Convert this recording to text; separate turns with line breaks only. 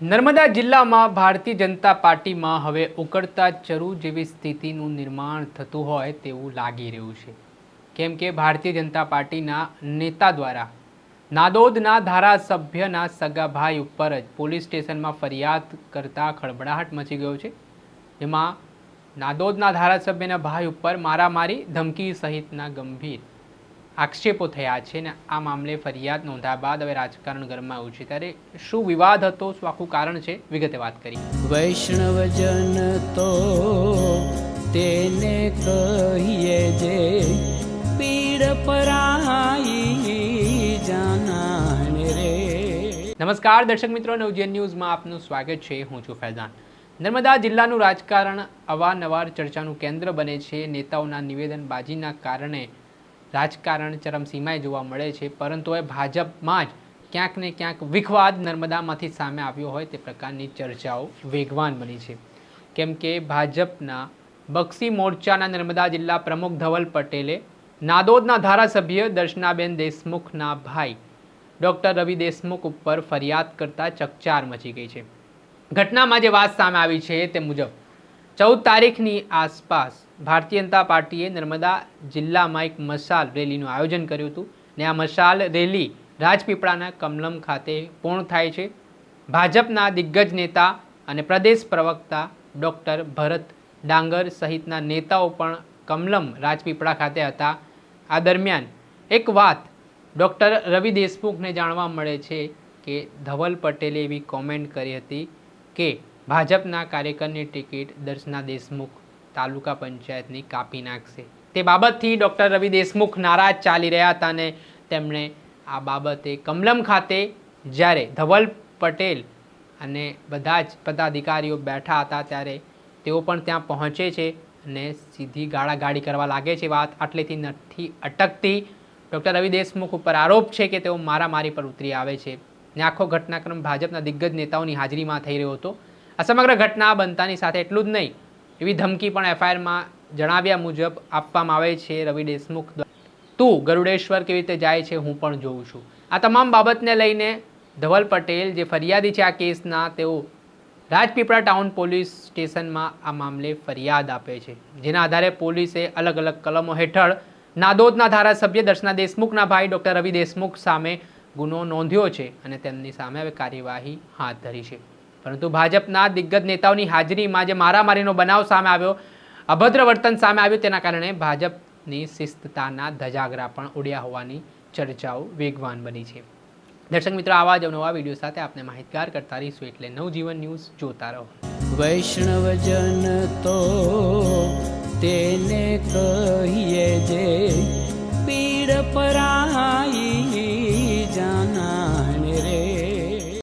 નર્મદા જિલ્લામાં ભારતીય જનતા પાર્ટીમાં હવે ઉકળતા ચરુ જેવી સ્થિતિનું નિર્માણ થતું હોય તેવું લાગી રહ્યું છે. કેમ કે ભારતીય જનતા પાર્ટીના નેતા દ્વારા નાદોદના ધારાસભ્યના સગા ભાઈ ઉપર જ પોલીસ સ્ટેશનમાં ફરિયાદ કરતા ખળબડાહટ મચી ગયો છે. જેમાં નાદોદના ધારાસભ્યના ભાઈ ઉપર મારામારી, ધમકી સહિતના ગંભીર આક્ષેપો થયા છે ને આ મામલે ફરિયાદ નોંધ્યા બાદ હવે રાજકારણ ગરમાયું છે ત્યારે શું વિવાદ હતો? શું આખું કારણ છે? વિગતે વાત કરી
વૈષ્ણવજન તો તેને કહીએ જે પીડ પરાઈ જાનાને રે.
નમસ્કાર દર્શક મિત્રો નવજીવન ન્યૂઝમાં આપનું સ્વાગત છે. હું છું ફૈઝાન. નર્મદા જિલ્લાનું રાજકારણ અવારનવાર ચર્ચાનું કેન્દ્ર બને છે. નેતાઓના નિવેદનબાજીના કારણે રાજકારણ ચરમસીમાએ જોવા મળે છે, પરંતુ એ ભાજપમાં જ ક્યાંક ને ક્યાંક વિખવાદ નર્મદામાંથી સામે આવ્યો હોય તે પ્રકારની ચર્ચાઓ વેગવાન બની છે. કેમ કે ભાજપના બક્ષી મોરચાના નર્મદા જિલ્લા પ્રમુખ ધવલ પટેલે નાદોદના ધારાસભ્ય દર્શનાબેન દેશમુખના ભાઈ ડૉક્ટર રવિ દેશમુખ ઉપર ફરિયાદ કરતા ચકચાર મચી ગઈ છે. ઘટનામાં જે વાત સામે આવી છે તે મુજબ ચૌદ તારીખની આસપાસ ભારતીય જનતા પાર્ટીએ નર્મદા જિલ્લામાં એક મશાલ રેલીનું આયોજન કર્યું હતું ને આ મશાલ રેલી રાજપીપળાના કમલમ ખાતે પૂર્ણ થાય છે. ભાજપના દિગ્ગજ નેતા અને પ્રદેશ પ્રવક્તા ડૉક્ટર ભરત ડાંગર સહિતના નેતાઓ પણ કમલમ રાજપીપળા ખાતે હતા. આ દરમિયાન એક વાત ડૉક્ટર રવિ દેશમુખને જાણવા મળે છે કે ધવલ પટેલે એવી કોમેન્ટ કરી હતી કે ભાજપના કાર્યકરની ટિકિટ દર્શના દેશમુખ તાલુકા પંચાયતની કાપી નાખશે. તે બાબતથી ડૉક્ટર રવિ દેશમુખ નારાજ ચાલી રહ્યા હતા અને તેમણે આ બાબતે કમલમ ખાતે જ્યારે ધવલ પટેલ અને બધા જ પદાધિકારીઓ બેઠા હતા ત્યારે તેઓ પણ ત્યાં પહોંચે છે અને સીધી ગાળાગાળી કરવા લાગે છે વાત. આટલેથી નથી અટકતી. ડૉક્ટર રવિ દેશમુખ ઉપર આરોપ છે કે તેઓ મારામારી પર ઉતરી આવે છે. ને આખો ઘટનાક્રમ ભાજપના દિગ્ગજ નેતાઓની હાજરીમાં થઈ રહ્યો હતો. આ સમગ્ર ઘટના બનતાની સાથે એટલું જ નહીં, એવી ધમકી પણ એફઆઈઆરમાં જણાવ્યા મુજબ આપવામાં આવે છે રવિ દેશમુખ. તું ગરુડેશ્વર કેવી રીતે જાય છે હું પણ જોઉં છું. આ તમામ બાબતને લઈને ધવલ પટેલ જે ફરિયાદી છે આ કેસના, તેઓ રાજપીપળા ટાઉન પોલીસ સ્ટેશનમાં આ મામલે ફરિયાદ આપે છે. જેના આધારે પોલીસે અલગ અલગ કલમો હેઠળ નાદોદના ધારાસભ્ય દર્શના દેશમુખના ભાઈ ડૉક્ટર રવિ દેશમુખ સામે ગુનો નોંધ્યો છે અને તેમની સામે હવે કાર્યવાહી હાથ ધરી છે. પરંતુ ભાજપના દિગ્ગજ નેતાઓની હાજરીમાં જે મારામારીનો બનાવ સામે આવ્યો, અભદ્ર વર્તન સામે આવ્યું તેના કારણે ભાજપની શિસ્તતાના ધજાગરા પણ ઉડ્યા હોવાની ચર્ચાઓ વેગવાન બની છે. દર્શક મિત્રો, આવા જ નવા વીડિયો સાથે આપને માહિતગાર કરતા રહીશું એટલે નવજીવન ન્યૂઝ જોતા રહો.
વૈષ્ણવજન તો તેને કહીએ જે પીડ પરાઈ